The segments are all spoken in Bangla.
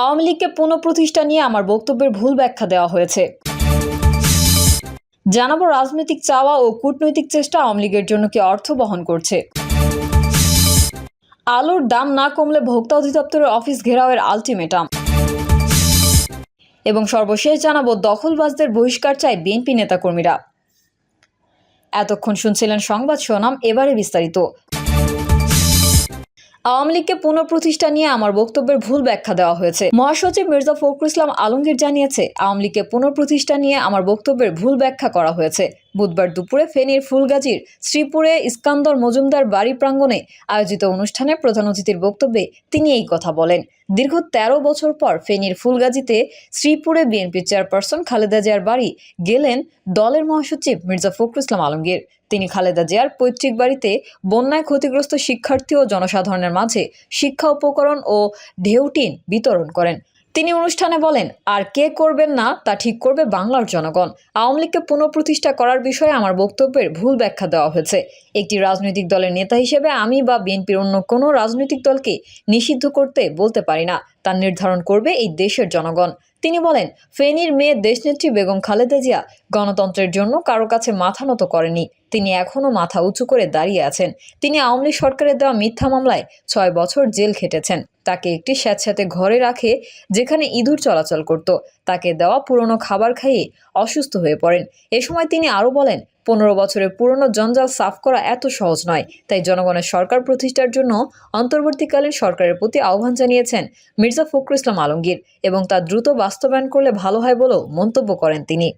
আওয়ামী লীগকে পুনঃপ্রতিষ্ঠা নিয়ে আমার বক্তব্যের ভুল ব্যাখ্যা দেওয়া হয়েছে। জানাব রাজনৈতিক চাওয়া ও কূটনৈতিক চেষ্টা আওয়ামী লীগের জন্য কি অর্থ বহন করছে? আলুর দাম না কমলে ভোক্তা অধিদপ্তরের অফিস ঘেরাওয়ের আলটিমেটাম। এবং সর্বশেষ জানাব দখলবাজদের বহিষ্কার চায় বিএনপি নেতাকর্মীরা। এতক্ষণ শুনছিলেন সংবাদ শোনাম এবারে বিস্তারিত। আওয়ামী লীগকে পুনঃপ্রতিষ্ঠা নিয়ে আমার বক্তব্যের ভুল ব্যাখ্যা দেওয়া হয়েছে। মহাসচিব মির্জা ফখরুল ইসলাম আলমগীর জানিয়েছে, আওয়ামী লীগকে পুনঃপ্রতিষ্ঠা নিয়ে আমার বক্তব্যের ভুল ব্যাখ্যা করা হয়েছে। বুধবার দুপুরে ফেনীর ফুলগাজীর শ্রীপুরে ইস্কান্দর মজুমদার বাড়ি প্রাঙ্গণে আয়োজিত অনুষ্ঠানে প্রধান অতিথির বক্তব্যে তিনি এই কথা বলেন। দীর্ঘ ১৩ বছর পর ফেনীর ফুলগাজীতে শ্রীপুরে বিএনপি চেয়ারপারসন খালেদা জিয়ার বাড়ি গেলেন দলের মহাসচিব মির্জা ফখরুল ইসলাম আলমগীর। তিনি খালেদা জিয়ার পৈতৃক বাড়িতে বন্যায় ক্ষতিগ্রস্ত শিক্ষার্থী ও জনসাধারণের মাঝে শিক্ষা উপকরণ ও ঢেউটিন বিতরণ করেন। তিনি অনুষ্ঠানে বলেন, আর কে করবেন না তা ঠিক করবে বাংলার জনগণ। আওয়ামী লীগকে পুনঃপ্রতিষ্ঠা করার বিষয়ে আমার বক্তব্যের ভুল ব্যাখ্যা দেওয়া হয়েছে। একটি রাজনৈতিক দলের নেতা হিসেবে আমি বা বিএনপির অন্য কোনো রাজনৈতিক দলকে নিষিদ্ধ করতে বলতে পারি না। তা নির্ধারণ করবে এই দেশের জনগণ। তিনি বলেন, ফেনীর মেয়ে দেশনেত্রী বেগম খালেদা জিয়া গণতন্ত্রের জন্য কারও কাছে মাথা নত করেনি। তিনি এখনও মাথা উঁচু করে দাঁড়িয়ে আছেন। তিনি আওয়ামী সরকারের দেওয়া মিথ্যা মামলায় ছয় বছর জেল খেটেছেন। তাকে একটি স্যাঁতস্যাঁতে ঘরে রাখে, যেখানে ইঁদুর চলাচল করত। তাকে দেওয়া পুরনো খাবার খাইয়ে অসুস্থ হয়ে পড়েন। এ সময় তিনি আরও বলেন, পনেরো বছরের পুরনো জঞ্জাল সাফ করা এত সহজ নয়। তাই জনগণের সরকার প্রতিষ্ঠার জন্য অন্তর্বর্তীকালীন সরকারের প্রতি আহ্বান জানিয়েছেন মির্জা ফখরুল ইসলাম আলমগীর এবং তা দ্রুত বাস্তবায়ন করলে ভালো হয় বলেও মন্তব্য করেন তিনি।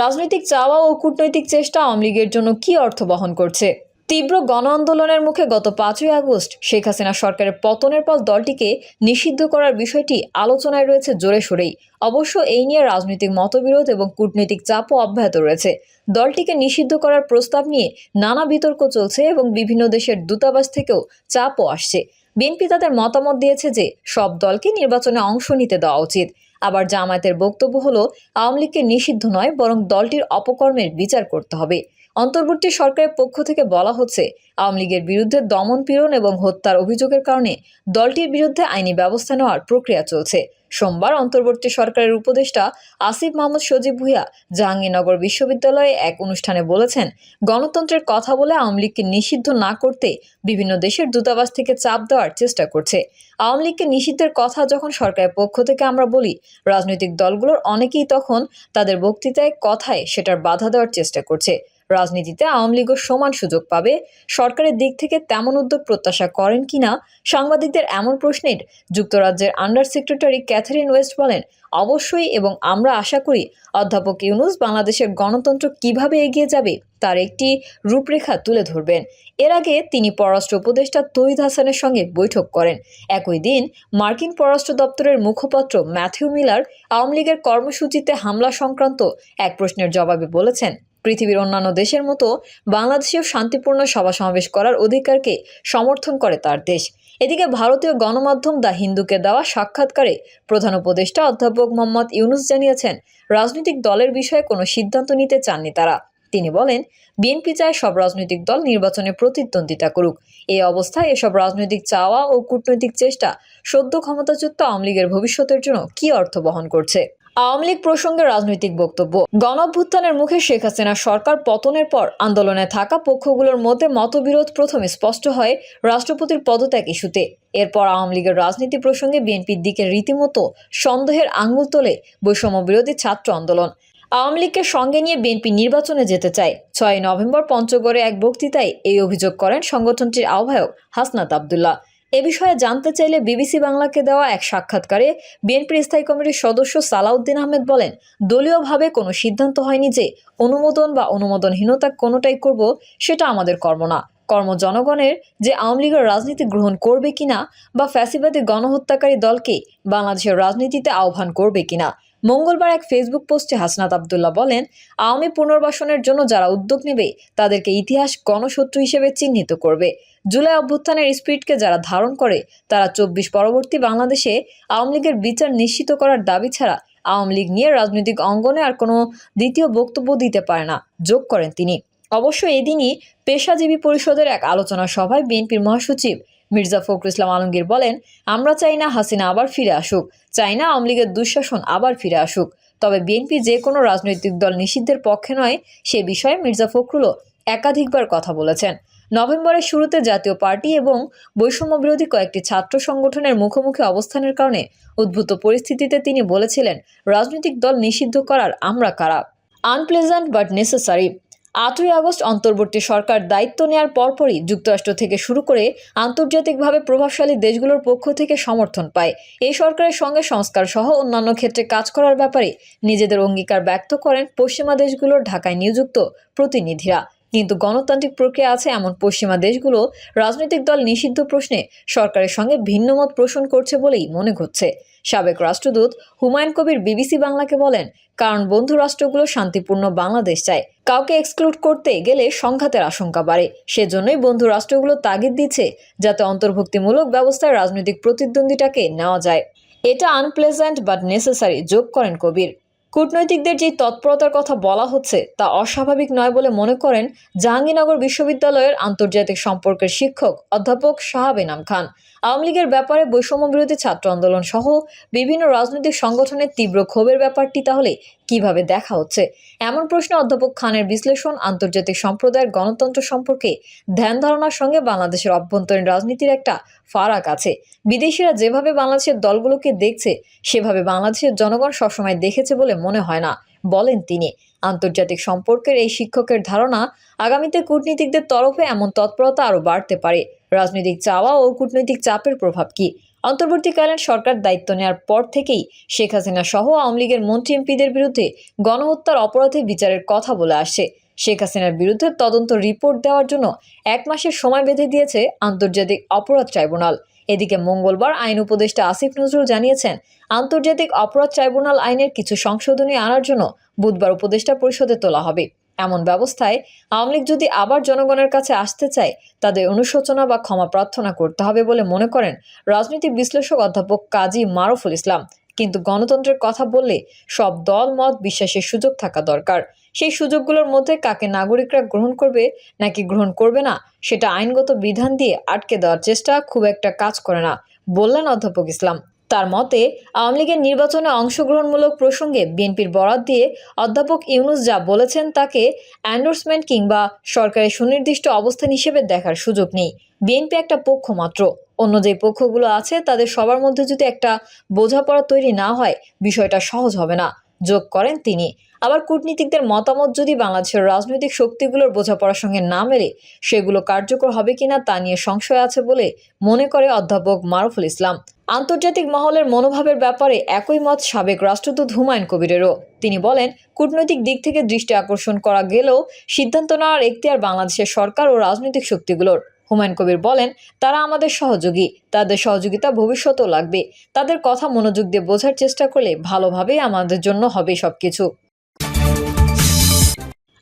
রাজনৈতিক চাওয়া ও কূটনৈতিক চেষ্টা আওয়ামী লীগের জন্য কি অর্থ বহন করছে? তীব্র গণ আন্দোলনের মুখে গত পাঁচই আগস্ট শেখ হাসিনা সরকারের পতনের পর দলটিকে নিষিদ্ধ করার বিষয়টি আলোচনায় রয়েছে জোরে সোরেই। অবশ্য এই নিয়ে রাজনৈতিক মতবিরোধ এবং কূটনৈতিক চাপও অব্যাহত রয়েছে। দলটিকে নিষিদ্ধ করার প্রস্তাব নিয়ে নানা বিতর্ক চলছে এবং বিভিন্ন দেশের দূতাবাস থেকেও চাপও আসছে। বিএনপি তাদের মতামত দিয়েছে যে, সব দলকে নির্বাচনে অংশ নিতে দেওয়া উচিত। আবার জামায়াতের বক্তব্য হলো, আওয়ামী লীগকে নিষিদ্ধ নয়, বরং দলটির অপকর্মের বিচার করতে হবে। অন্তর্বর্তী সরকারের পক্ষ থেকে বলা হচ্ছে, আওয়ামী লীগের বিরুদ্ধে দমন পীড়ন এবং হত্যার অভিযোগের কারণে দলটির বিরুদ্ধে আইনি ব্যবস্থা নেওয়ার প্রক্রিয়া চলছে। সোমবার অন্তর্বর্তী সরকারের উপদেষ্টা আসিফ মাহমুদ সজীব ভুইয়া জাহাঙ্গীরনগর বিশ্ববিদ্যালয়ে এক অনুষ্ঠানে বলেছেন, গণতন্ত্রের কথা বলে আওয়ামী লীগকে নিষিদ্ধ না করতে বিভিন্ন দেশের দূতাবাস থেকে চাপ দেওয়ার চেষ্টা করছে। আওয়ামী লীগকে নিষিদ্ধের কথা যখন সরকারের পক্ষ থেকে আমরা বলি, রাজনৈতিক দলগুলোর অনেকেই তখন তাদের বক্তৃতায় কথায় সেটার বাধা দেওয়ার চেষ্টা করছে। রাজনীতিতে আওয়ামী লীগও সমান সুযোগ পাবে। সরকারের দিক থেকে তেমন উদ্যোগ প্রত্যাশা করেন কিনা? সাংবাদিকদের এমন প্রশ্নের যুক্তরাজ্যের আন্ডার সেক্রেটারি ক্যাথারিন ওয়েস্ট বলেন, অবশ্যই এবং আমরা আশা করি অধ্যাপক ইউনুস বাংলাদেশের গণতন্ত্র কীভাবে এগিয়ে যাবে তার একটি রূপরেখা তুলে ধরবেন। এর আগে তিনি পররাষ্ট্র উপদেষ্টা তহিদ হাসানের সঙ্গে বৈঠক করেন। একই দিন মার্কিন পররাষ্ট্র দপ্তরের মুখপাত্র ম্যাথিউ মিলার আওয়ামী লীগের কর্মসূচিতে হামলা সংক্রান্ত এক প্রশ্নের জবাবে বলেছেন পৃথিবীর অন্যান্য দেশের মতো বাংলাদেশেও শান্তিপূর্ণ সভা সমাবেশ করার অধিকারকে সমর্থন করে তার দেশ। এদিকে ভারতীয় গণমাধ্যম দ্য হিন্দুকে দেওয়া সাক্ষাৎকারে প্রধান উপদেষ্টা অধ্যাপক মোহাম্মদ ইউনুস জানিয়েছেন, রাজনৈতিক দলের বিষয়ে কোনো সিদ্ধান্ত নিতে চাননি তারা। তিনি বলেন, বিএনপি চায় সব রাজনৈতিক দল নির্বাচনে প্রতিদ্বন্দ্বিতা করুক। এই অবস্থায় এসব রাজনৈতিক চাওয়া ও কূটনৈতিক চেষ্টা সদ্য ক্ষমতাচ্যুত আওয়ামী লীগের ভবিষ্যতের জন্য কি অর্থ বহন করছে? আওয়ামী লীগ প্রসঙ্গে রাজনৈতিক বক্তব্য। গণঅভ্যুত্থানের মুখে শেখ হাসিনা সরকার পতনের পর আন্দোলনে থাকা পক্ষগুলোর মধ্যে মতবিরোধ প্রথমে স্পষ্ট হয় রাষ্ট্রপতির পদত্যাগ ইস্যুতে। এরপর আওয়ামী লীগের রাজনীতি প্রসঙ্গে বিএনপির দিকে রীতিমতো সন্দেহের আঙুল তোলে বৈষম্য বিরোধী ছাত্র আন্দোলন। আওয়ামী লীগকে সঙ্গে নিয়ে বিএনপি নির্বাচনে যেতে চায়। ছয় নভেম্বর পঞ্চগড়ে এক বক্তৃতায় এই অভিযোগ করেন সংগঠনটির আহ্বায়ক হাসনাত আবদুল্লাহ। এ বিষয়ে জানতে চাইলে বিবিসি বাংলাকে দেওয়া এক সাক্ষাৎকারে বিএনপির স্থায়ী কমিটির সদস্য সালাউদ্দিন আহমেদ বলেন, দলীয়ভাবে কোনো সিদ্ধান্ত হয়নি যে অনুমোদন বা অনুমোদনহীনতা কোনোটাই করব, সেটা আমাদের কর্ম না। কর্ম জনগণের যে আওয়ামী লীগের রাজনীতি গ্রহণ করবে কিনা বা ফ্যাসিবাদী গণহত্যাকারী দলকে বাংলাদেশের রাজনীতিতে আহ্বান করবে কিনা মঙ্গলবার এক ফেসবুক পোস্টে হাসনাত আবদুল্লাহ বলেন, আওয়ামী পুনর্বাসনের জন্য যারা উদ্যোগ নেবে, তাদেরকে ইতিহাস গণশত্রু হিসেবে চিহ্নিত করবে। জুলাই অভ্যুত্থানের স্পিরিটকে যারা ধারণ করে, তারা চব্বিশ পরবর্তী বাংলাদেশে আওয়ামী লীগের বিচার নিশ্চিত করার দাবি ছাড়া আওয়ামী লীগ নিয়ে রাজনৈতিক অঙ্গনে আর কোনো দ্বিতীয় বক্তব্য দিতে পারে না, যোগ করেন তিনি। অবশ্য এদিনই পেশাজীবী পরিষদের এক আলোচনা সভায় বিএনপির মহাসচিব মির্জা ফখরুল ইসলাম আলমগীর বলেন, আমরা চাই না হাসিনা আবার ফিরে আসুক, চাই না আওয়ামী লীগের দুঃশাসন আবার ফিরে আসুক। তবে বিএনপি যে কোনো রাজনৈতিক দল নিষিদ্ধের পক্ষে নয়, সে বিষয়ে মির্জা ফখরুলও একাধিকবার কথা বলেছেন। নভেম্বরের শুরুতে জাতীয় পার্টি এবং বৈষম্য বিরোধী কয়েকটি ছাত্র সংগঠনের মুখোমুখি অবস্থানের কারণে উদ্ভূত পরিস্থিতিতে তিনি বলেছিলেন, রাজনৈতিক দল নিষিদ্ধ করার আমরা কারা? আনপ্লেজেন্ট বাট নেসেসারি আটই আগস্ট অন্তর্বর্তী সরকার দায়িত্ব নেয়ার পরপরই যুক্তরাষ্ট্র থেকে শুরু করে আন্তর্জাতিকভাবে প্রভাবশালী দেশগুলোর পক্ষ থেকে সমর্থন পায়। এই সরকারের সঙ্গে সংস্কার সহ অন্যান্য ক্ষেত্রে কাজ করার ব্যাপারে নিজেদের অঙ্গীকার ব্যক্ত করেন পশ্চিমা দেশগুলোর ঢাকায় নিযুক্ত প্রতিনিধিরা। কিন্তু গণতান্ত্রিক প্রক্রিয়া আছে এমন পশ্চিমা দেশগুলো রাজনৈতিক দল নিষিদ্ধ প্রশ্নে সরকারের সঙ্গে ভিন্নমত পোষণ করছে বলেই মনে হচ্ছে। সাবেক রাষ্ট্রদূত হুমায়ুন কবির বিবিসি বাংলাকে বলেন, কারণ বন্ধু রাষ্ট্রগুলো শান্তিপূর্ণ বাংলাদেশ চায়। কাউকে এক্সক্লুড করতে গেলে সংঘাতের আশঙ্কা বাড়ে। সেজন্যই বন্ধু রাষ্ট্রগুলো তাগিদ দিচ্ছে, যাতে অন্তর্ভুক্তিমূলক ব্যবস্থায় রাজনৈতিক প্রতিদ্বন্দ্বিতাকে নেওয়া যায়। এটা আনপ্লেজেন্ট বাট নেসেসারি যোগ করেন কবির। কূটনৈতিকদের যে তৎপরতার কথা বলা হচ্ছে তা অস্বাভাবিক নয় বলে মনে করেন জাহাঙ্গীরনগর বিশ্ববিদ্যালয়ের আন্তর্জাতিক সম্পর্কের শিক্ষক অধ্যাপক শাহাব এনাম খান। আওয়ামী লীগের ব্যাপারে বৈষম্য বিরোধী ছাত্র আন্দোলন সহ বিভিন্ন রাজনৈতিক সংগঠনের তীব্র ক্ষোভের ব্যাপারটি তাহলে কীভাবে দেখা হচ্ছে? এমন প্রশ্নে অধ্যাপক খানের বিশ্লেষণ আন্তর্জাতিক সম্প্রদায়ের গণতন্ত্র সম্পর্কে ধ্যান ধারণার সঙ্গে বাংলাদেশের অভ্যন্তরীণ রাজনীতির একটা ফারাক আছে। বিদেশিরা যেভাবে বাংলাদেশের দলগুলোকে দেখছে, সেভাবে বাংলাদেশের জনগণ সবসময় দেখেছে বলে মনে হয় না। বলেন তিনি, আন্তর্জাতিক সম্পর্কের এই শিক্ষকের ধারণা আগামীতে কূটনীতিকদের তরফে এমন তৎপরতা আরও বাড়তে পারে। রাজনৈতিক চাওয়া ও কূটনৈতিক চাপের প্রভাব কি? অন্তর্বর্তীকালীন সরকার দায়িত্ব নেওয়ার পর থেকেই শেখ হাসিনা সহ আওয়ামী লীগের মন্ত্রী এমপিদের বিরুদ্ধে গণহত্যার অপরাধে বিচারের কথা বলে আসছে। শেখ হাসিনার বিরুদ্ধে তদন্ত রিপোর্ট দেওয়ার জন্য এক মাসের সময় বেঁধে দিয়েছে আন্তর্জাতিক অপরাধ ট্রাইব্যুনাল। এদিকে মঙ্গলবার আইন উপদেষ্টা আসিফ নজরুল জানিয়েছেন, আন্তর্জাতিক অপরাধ ট্রাইব্যুনাল আইনের কিছু সংশোধনী আনার জন্য বুধবার উপদেষ্টা পরিষদে তোলা হবে। এমন ব্যবস্থায় আওয়ামী লীগ যদি আবার জনগণের কাছে আসতে চায়, তাদের অনুশোচনা বা ক্ষমা প্রার্থনা করতে হবে বলে মনে করেন রাজনৈতিক বিশ্লেষক অধ্যাপক কাজী মারুফুল ইসলাম। কিন্তু গণতন্ত্রের কথা বললে সব দল মত বিশ্বাসের সুযোগ থাকা দরকার। সেই সুযোগগুলোর মধ্যে কাকে নাগরিকরা গ্রহণ করবে নাকি গ্রহণ করবে না, সেটা আইনগত বিধান দিয়ে আটকে দেওয়ার চেষ্টা খুব একটা কাজ করে না, বললেন অধ্যাপক ইসলাম। তার মতে, আওয়ামী লীগের নির্বাচনে অংশগ্রহণমূলক প্রসঙ্গে বিএনপির বরাত দিয়ে অধ্যাপক ইউনুস যা বলেছেন তাকে অ্যান্ডোর্সমেন্ট কিংবা সরকারের সুনির্দিষ্ট অবস্থান হিসেবে দেখার সুযোগ নেই। বিএনপি একটা পক্ষ মাত্র। অন্য যে পক্ষগুলো আছে, তাদের সবার মধ্যে যদি একটা বোঝাপড়া তৈরি না হয়, বিষয়টা সহজ হবে না। যোগ করেন তিনি। আবার কূটনীতিকদের মতামত যদি বাংলাদেশের রাজনৈতিক শক্তিগুলোর বোঝাপড়ার সঙ্গে না মেলে, সেগুলো কার্যকর হবে কিনা তা নিয়ে সংশয় আছে বলে মনে করে অধ্যাপক মারুফুল ইসলাম। আন্তর্জাতিক মহলের মনোভাবের ব্যাপারে একই মত সাবেক রাষ্ট্রদূত হুমায়ুন কবিরেরও। তিনি বলেন, কূটনৈতিক দিক থেকে দৃষ্টি আকর্ষণ করা গেলেও সিদ্ধান্ত নেওয়ার এখতিয়ার বাংলাদেশের সরকার ও রাজনৈতিক শক্তিগুলোর। হুমায়ুন কবির বলেন, তারা আমাদের সহযোগী, তাদের সহযোগিতা ভবিষ্যতেও লাগবে। তাদের কথা মনোযোগ দিয়ে বোঝার চেষ্টা করলে ভালোভাবেই আমাদের জন্য হবে সবকিছু।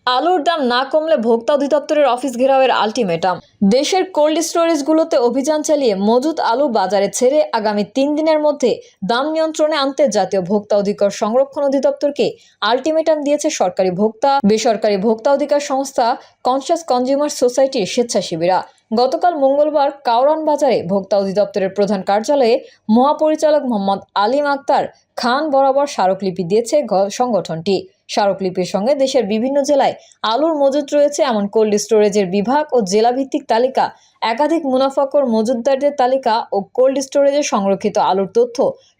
আলুর দাম না কমলে ভোক্তা অধিদপ্তরের অফিস ঘেরাওয়ের আলটিমেটাম। দেশের কোল্ড স্টোরেজগুলোতে অভিযান চালিয়ে মজুদ আলু বাজারে ছেড়ে আগামী তিন দিনের মধ্যে দাম নিয়ন্ত্রণে আনতে জাতীয় ভোক্তা অধিকার সংরক্ষণ অধিদপ্তরকে আলটিমেটাম দিয়েছে সরকারি ভোক্তা। বেসরকারি ভোক্তা অধিকার সংস্থা কনসাস কনজিউমার সোসাইটির স্বেচ্ছাসেবীরা। গতকাল মঙ্গলবার কাউরান বাজারে ভোক্তা অধিদপ্তরের প্রধান কার্যালয়ে মহাপরিচালক মোহাম্মদ আলিম আক্তার খান বরাবর স্মারকলিপি দিয়েছে সংগঠনটি। স্মারকলিপির সঙ্গে দেশের বিভিন্ন জেলায় আলুর মজুদ রয়েছে, এমন কোল্ড স্টোরেজের বিভাগ ও জেলাভিত্তিক তালিকা, একাধিক মুনাফাকর মজুদদারদের তালিকা ও কোল্ড স্টোরেজে সংরক্ষিত আলুর তথ্য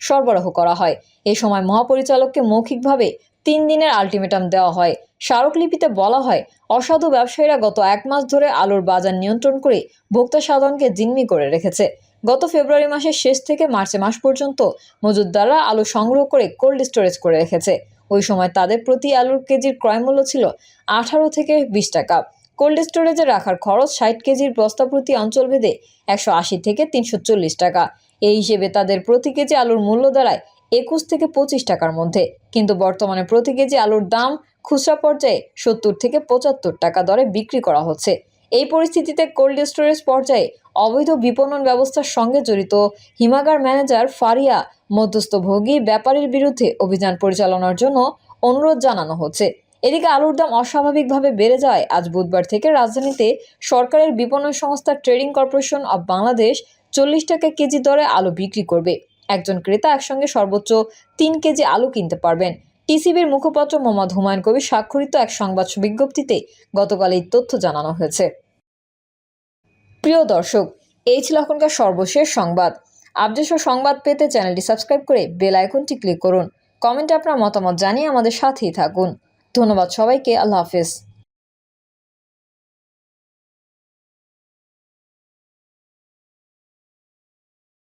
সরবরাহ করা হয়। এ সময় মহাপরিচালককে মৌখিকভাবে তিন দিনের আলটিমেটাম দেওয়া হয়। স্মারকলিপিতে বলা হয়, অসাধু ব্যবসায়ীরা গত এক মাস ধরে আলুর বাজার নিয়ন্ত্রণ করে ভোক্তা সাধারণকে জিম্মি করে রেখেছে। গত ফেব্রুয়ারি মাসের শেষ থেকে মার্চে মাস পর্যন্ত মজুদদাররা আলু সংগ্রহ করে কোল্ড স্টোরেজ করে রেখেছে। ওই সময় তাদের প্রতি আলুর কেজির ক্রয়মূল্য ছিল আঠারো থেকে বিশ টাকা। কোল্ড স্টোরেজে রাখার খরচ ষাট কেজির বস্তা প্রতি অঞ্চলভেদে একশো আশি থেকে তিনশো চল্লিশ টাকা। এই হিসেবে তাদের প্রতি কেজি আলুর মূল্য দাঁড়ায় একুশ থেকে পঁচিশ টাকার মধ্যে। কিন্তু বর্তমানে প্রতি কেজি আলুর দাম খুচরা পর্যায়ে সত্তর থেকে পঁচাত্তর টাকা দরে বিক্রি করা হচ্ছে। এই পরিস্থিতিতে কোল্ড স্টোরেজ পর্যায়ে অবৈধ বিপণন ব্যবস্থার সঙ্গে জড়িত হিমাগার ম্যানেজার ফারিয়া মধ্যস্থভোগী ব্যাপারীর বিরুদ্ধে অভিযান পরিচালনার জন্য অনুরোধ জানানো হচ্ছে। এদিকে আলুর দাম অস্বাভাবিকভাবে বেড়ে যায়। আজ বুধবার থেকে রাজধানীতে সরকারের বিপণন সংস্থা ট্রেডিং কর্পোরেশন অব বাংলাদেশ চল্লিশ টাকা কেজি দরে আলু বিক্রি করবে। একজন ক্রেতা একসঙ্গে সর্বোচ্চ তিন কেজি আলু কিনতে পারবেন। টিসিবির মুখপাত্র মোহাম্মদ হুমায়ুন কবির স্বাক্ষরিত এক সংবাদ বিজ্ঞপ্তিতে গতকাল এই তথ্য জানানো হয়েছে। প্রিয় দর্শক, এই ছিল এখনকার সর্বশেষ সংবাদ। আপডেট সংবাদ পেতে চ্যানেলটি সাবস্ক্রাইব করে বেল আইকনটি ক্লিক করুন। কমেন্টে আপনার মতামত জানিয়ে আমাদের সাথেই থাকুন। ধন্যবাদ সবাইকে, আল্লাহ হাফেজ।